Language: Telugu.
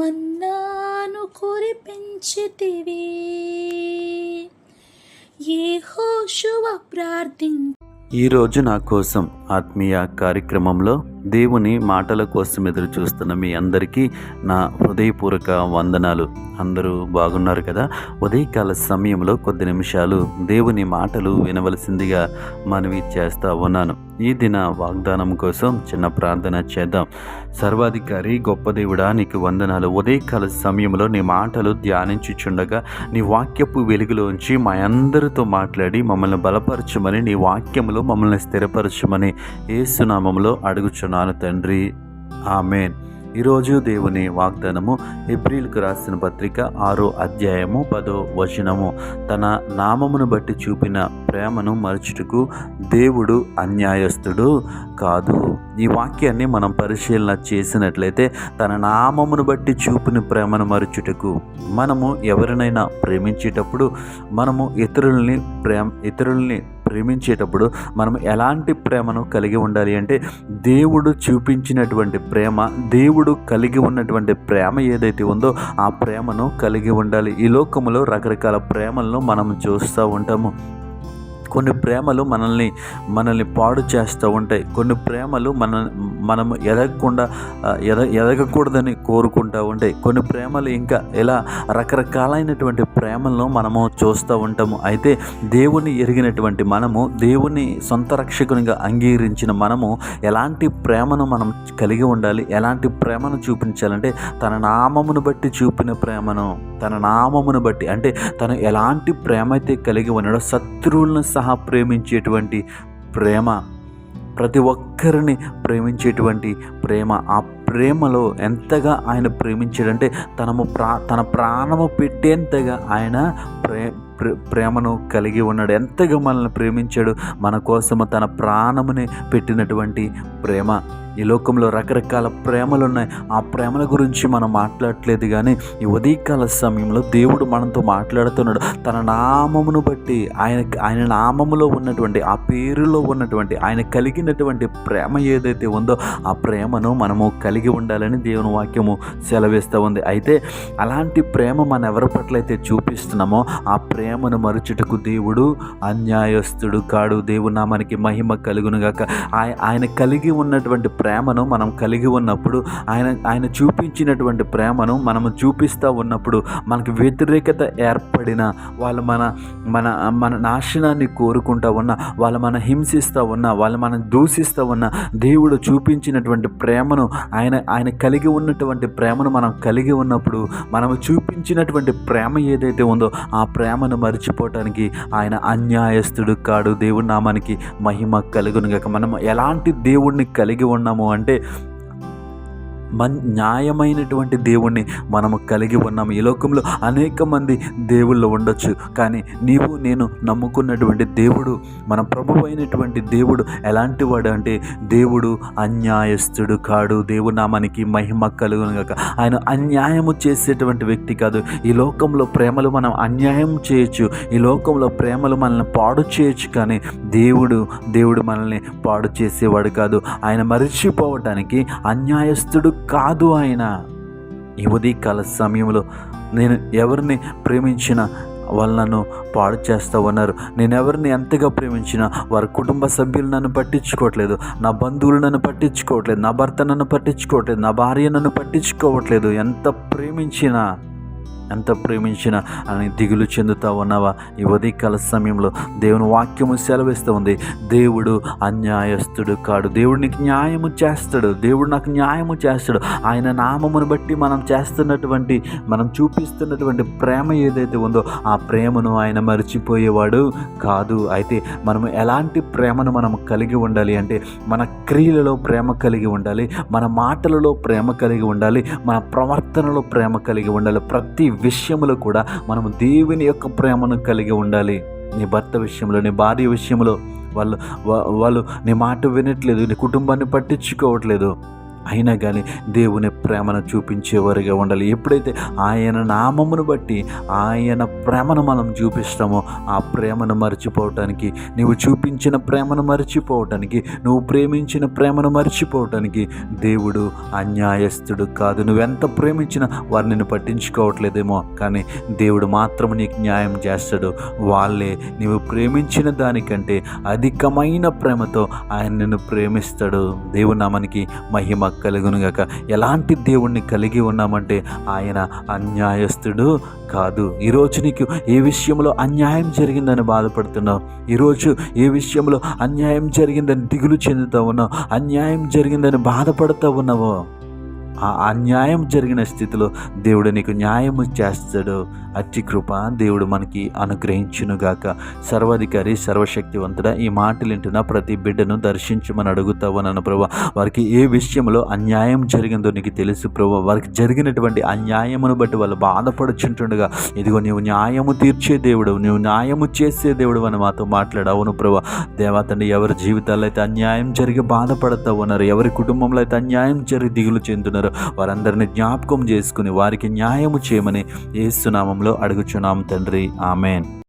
మన్నాను కురిపించితివి. ఏ హోషువ ఈరోజు నా కోసం ఆత్మీయ కార్యక్రమంలో దేవుని మాటల కోసం ఎదురు చూస్తున్న మీ అందరికీ నా హృదయపూర్వక వందనాలు. అందరూ బాగున్నారు కదా? ఉదయకాల సమయంలో కొద్ది నిమిషాలు దేవుని మాటలు వినవలసిందిగా మనవి చేస్తా ఉన్నాను. ఈ దిన వాగ్దానం కోసం చిన్న ప్రార్థన చేద్దాం. సర్వాధికారి గొప్ప దేవుడా నీకు వందనాలు. ఉదయకాల సమయంలో నీ మాటలు ధ్యానించుచుండగా నీ వాక్యపు వెలుగులోంచి మా అందరితో మాట్లాడి మమ్మల్ని బలపరచమని నీ వాక్యములో మమ్మల్ని స్థిరపరచమని ఏసునామంలో అడుగుచున్నాను తండ్రి. ఆమెన్. ఈరోజు దేవుని వాగ్దానము ఏప్రిల్కు రాసిన పత్రిక ఆరో అధ్యాయము పదో వచనము. తన నామమును బట్టి చూపిన ప్రేమను మరచుటకు దేవుడు అన్యాయస్తుడు కాదు. ఈ వాక్యాన్ని మనం పరిశీలన చేసినట్లయితే తన నామమును బట్టి చూపిన ప్రేమను మరచుటకు మనము ఎవరినైనా ప్రేమించేటప్పుడు మనము ఇతరుల్ని ప్రేమ ఇతరుల్ని ప్రేమించేటప్పుడు మనం ఎలాంటి ప్రేమను కలిగి ఉండాలి అంటే దేవుడు చూపించినటువంటి ప్రేమ దేవుడు కలిగి ఉన్నటువంటి ప్రేమ ఏదైతే ఉందో ఆ ప్రేమను కలిగి ఉండాలి. ఈ లోకములో రకరకాల ప్రేమలను మనం చూస్తూ ఉంటాము. కొన్ని ప్రేమలు మనల్ని మనల్ని పాడు చేస్తూ ఉంటాయి. కొన్ని ప్రేమలు మన మనము ఎదగకుండా ఎద ఎదగకూడదని కోరుకుంటూ ఉంటాయి. కొన్ని ప్రేమలు ఇంకా ఇలా రకరకాలైనటువంటి ప్రేమలను మనము చూస్తూ ఉంటాము. అయితే దేవుని ఎరిగినటువంటి మనము దేవుని సొంత రక్షకునిగా అంగీకరించిన మనము ఎలాంటి ప్రేమను మనం కలిగి ఉండాలి? ఎలాంటి ప్రేమను చూపించాలంటే తన నామమును బట్టి చూపిన ప్రేమను తన నామమును బట్టి. అంటే తను ఎలాంటి ప్రేమ అయితే కలిగి ఉన్నాడో శత్రువులను సహా ప్రేమించేటువంటి ప్రేమ ప్రతి ఒక్కరిని ప్రేమించేటువంటి ప్రేమ. ఆ ప్రేమలో ఎంతగా ఆయన ప్రేమించాడంటే తనము ప్రా తన ప్రాణము పెట్టేంతగా ఆయన ప్రే ప్రేమను కలిగి ఉన్నాడు. ఎంతగా మనల్ని ప్రేమించాడు. మన కోసము తన ప్రాణముని పెట్టినటువంటి ప్రేమ. ఈ లోకంలో రకరకాల ప్రేమలు ఉన్నాయి ఆ ప్రేమల గురించి మనం మాట్లాడట్లేదు కానీ ఈ ఉదయకాల సమయంలో దేవుడు మనతో మాట్లాడుతున్నాడు. తన నామమును బట్టి ఆయన ఆయన నామములో ఉన్నటువంటి ఆ పేరులో ఉన్నటువంటి ఆయన కలిగినటువంటి ప్రేమ ఏదైతే ఉందో ఆ ప్రేమను మనము కలిగి ఉండాలని దేవుని వాక్యము సెలవిస్తూ ఉంది. అయితే అలాంటి ప్రేమ మన ఎవరి పట్ల అయితే చూపిస్తున్నామో ఆ ప్రేమ ప్రేమను మరుచుటకు దేవుడు అన్యాయస్తుడు కాడు. దేవుడు మనకి మహిమ కలుగునుగాక. ఆయన కలిగి ఉన్నటువంటి ప్రేమను మనం కలిగి ఉన్నప్పుడు ఆయన ఆయన చూపించినటువంటి ప్రేమను మనము చూపిస్తూ ఉన్నప్పుడు మనకు వ్యతిరేకత ఏర్పడిన వాళ్ళు మన మన మన నాశనాన్ని కోరుకుంటా ఉన్న వాళ్ళు మన హింసిస్తూ ఉన్న వాళ్ళు మనం దూషిస్తూ ఉన్న దేవుడు చూపించినటువంటి ప్రేమను ఆయన ఆయన కలిగి ఉన్నటువంటి ప్రేమను మనం కలిగి ఉన్నప్పుడు మనము చూపించినటువంటి ప్రేమ ఏదైతే ఉందో ఆ ప్రేమను మర్చిపోవటానికి ఆయన అన్యాయస్తుడు కాడు. దేవుడి నామానికి మహిమ కలుగును గాక మనం ఎలాంటి దేవుడిని కలిగి ఉన్నాము అంటే మన్ న్యాయమైనటువంటి దేవుణ్ణి మనము కలిగి ఉన్నాము ఈ లోకంలో అనేక మంది దేవుళ్ళు ఉండొచ్చు. కానీ నీవు నేను నమ్ముకున్నటువంటి దేవుడు మన ప్రభు అయినటువంటి దేవుడు ఎలాంటి వాడు అంటే దేవుడు అన్యాయస్తుడు కాడు. దేవుడు నామానికి మహిమ కలుగునుగాక ఆయన అన్యాయము చేసేటువంటి వ్యక్తి కాదు. ఈ లోకంలో ప్రేమలు మనం అన్యాయం చేయొచ్చు. ఈ లోకంలో ప్రేమలు మనల్ని పాడు చేయొచ్చు. కానీ దేవుడు దేవుడు మనల్ని పాడు చేసేవాడు కాదు. ఆయన మరిచిపోవటానికి అన్యాయస్తుడు కాదు ఆయన. ఈ ఉదయకాల సమయంలో నేను ఎవరిని ప్రేమించిన వాళ్ళు నన్ను పాడు చేస్తూ ఉన్నారు. నేను ఎవరిని ఎంతగా ప్రేమించినా వారి కుటుంబ సభ్యులు నన్ను పట్టించుకోవట్లేదు. నా బంధువులు నన్ను పట్టించుకోవట్లేదు. నా భర్త నన్ను పట్టించుకోవట్లేదు. నా భార్య నన్ను పట్టించుకోవట్లేదు. ఎంత ప్రేమించినా ఎంత ప్రేమించినా అని దిగులు చెందుతా ఉన్నావా? ఈ ఉదయకాల సమయంలో దేవుని వాక్యము సెలవిస్తూ ఉంది. దేవుడు అన్యాయస్తుడు కాడు. దేవుడు నీకు న్యాయము చేస్తాడు. దేవుడు నాకు న్యాయము చేస్తాడు. ఆయన నామమును బట్టి మనం చేస్తున్నటువంటి మనం చూపిస్తున్నటువంటి ప్రేమ ఏదైతే ఉందో ఆ ప్రేమను ఆయన మర్చిపోయేవాడు కాదు. అయితే మనం ఎలాంటి ప్రేమను మనం కలిగి ఉండాలి అంటే మన క్రియలలో ప్రేమ కలిగి ఉండాలి మన మాటలలో ప్రేమ కలిగి ఉండాలి మన ప్రవర్తనలో ప్రేమ కలిగి ఉండాలి. ప్రతి విషయంలో కూడా మనం దేవుని యొక్క ప్రేమను కలిగి ఉండాలి. నీ భర్త విషయంలో నీ భార్య విషయంలో వాళ్ళు వాళ్ళు నీ మాట వినట్లేదు నీ కుటుంబాన్ని పట్టించుకోవట్లేదు. అయినా కానీ దేవుని ప్రేమను చూపించేవారుగా ఉండాలి. ఎప్పుడైతే ఆయన నామమును బట్టి ఆయన ప్రేమను మనం చూపిస్తామో ఆ ప్రేమను మర్చిపోవటానికి నువ్వు చూపించిన ప్రేమను మర్చిపోవటానికి నువ్వు ప్రేమించిన ప్రేమను మర్చిపోవటానికి దేవుడు అన్యాయస్తుడు కాదు. నువ్వెంత ప్రేమించినా వారు నిన్ను పట్టించుకోవట్లేదేమో కానీ దేవుడు మాత్రం నీకు న్యాయం చేస్తాడు. వాళ్ళే నీవు ప్రేమించిన దానికంటే అధికమైన ప్రేమతో ఆయన నిన్ను ప్రేమిస్తాడు. దేవుడు నామనికి మహిమ కలుగునుగాక. ఎలాంటి దేవుణ్ణి కలిగి ఉన్నామంటే ఆయన అన్యాయస్తుడు కాదు. ఈరోజు నీకు ఏ విషయంలో అన్యాయం జరిగిందని బాధపడుతున్నావు? ఈరోజు ఏ విషయంలో అన్యాయం జరిగిందని దిగులు చెందుతూ ఉన్నావు అన్యాయం జరిగిందని బాధపడుతూ ఉన్నావో ఆ అన్యాయం జరిగిన స్థితిలో దేవుడు నీకు న్యాయము చేస్తాడు. అట్టి కృప దేవుడు మనకి అనుగ్రహించునుగాక. సర్వాధికారి సర్వశక్తివంతుడ ఈ మాటలు వింటున్న ప్రతి బిడ్డను దర్శించమని అడుగుతావు నన్ను ప్రభా. వారికి ఏ విషయంలో అన్యాయం జరిగిందో నీకు తెలుసు ప్రభా. వారికి జరిగినటువంటి అన్యాయమును బట్టి వాళ్ళు బాధపడుచుంటుండగా ఇదిగో నీవు న్యాయము తీర్చే దేవుడు నువ్వు న్యాయము చేసే దేవుడు అని మాతో మాట్లాడవును ప్రభా. దేవా తండ్రి ఎవరి జీవితాల్లో అయితే అన్యాయం జరిగి బాధపడతావు ఉన్నారు ఎవరి కుటుంబంలో అయితే అన్యాయం జరిగి దిగులు చెందున వారందరిని జ్ఞాపకం చేసుకుని వారికి న్యాయము చేయమని ఏసునామంలో అడుగుచున్నాం తండ్రి. ఆమెన్.